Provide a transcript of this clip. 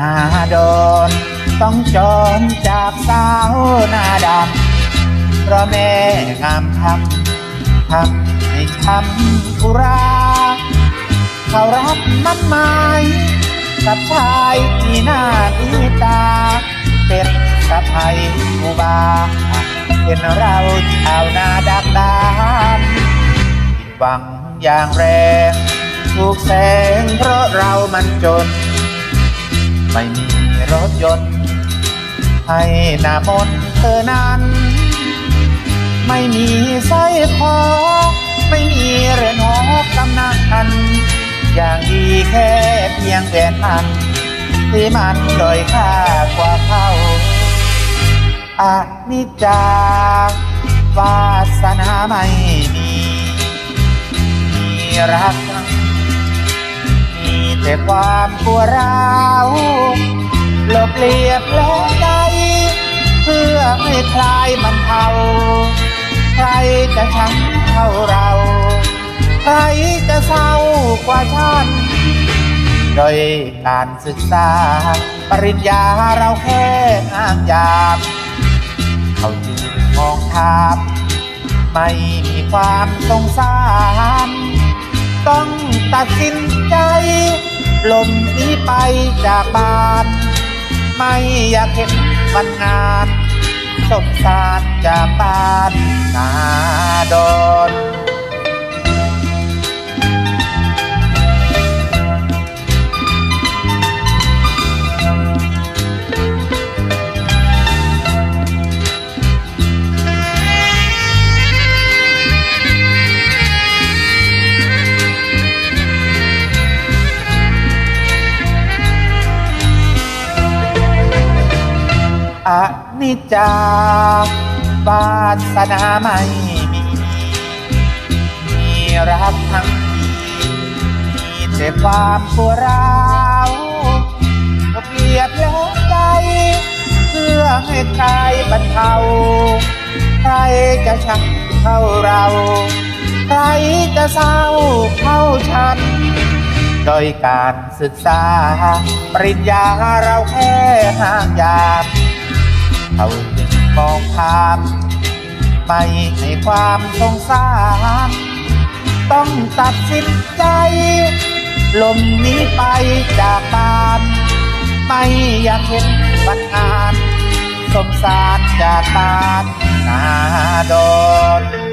าดอนต้องจรจากสาวหน้าดำเพราะแม่งามทำทำให้ช้ำกุราเขารักมันหมายกับชายที่หน้าดีตา เป็นสะพายอุบา เป็นเราชาวนาดักดานหวังอย่างแรง ถูกแสงเพราะเรามันจน ไม่มีรถยนต์ ให้หน้ามนเธอนั้น ไม่มีสร้อยคอไม่มีเรือนหอกำนักนอย่างดีแค่เพียงแหวนพันที่มันโดยค่ากว่าเขาอานิจจาวาสนาไม่มีมีรัก แต่ความปวร้าวหลบเลียบแล้วใจเพื่อให้คลายมันเทาใครจะช้ำเท่าเรา ใครจะเศร้ากว่าฉันโดยการศึกษา ปริญญาเราแค่อ้างยามเขาจึงมองทามไม่มีความสงสาร ต้องตัดสินใจลมนี้ไปจากบ้าน ไม่อยากเห็นวันงานสงสารจากบ้าน นิจจาวาสนาไม่มี มีรักทั้งทีมีแต่ความปวดร้าวเปรียบแล้วใจเพื่อให้ใครบรรเทา ใครจะชักเท่าเรา ใครจะเศร้าเท่าฉัน โดยการศึกษา ปริญญาเราแค่ห่างยาม เขาจึงมองข้ามไม่ให้ความสงสาร ต้องตัดสินใจ ลมนี้ไปจากบ้าน ไม่อยากเห็นบันงาน สมสารจากบ้านนาดอน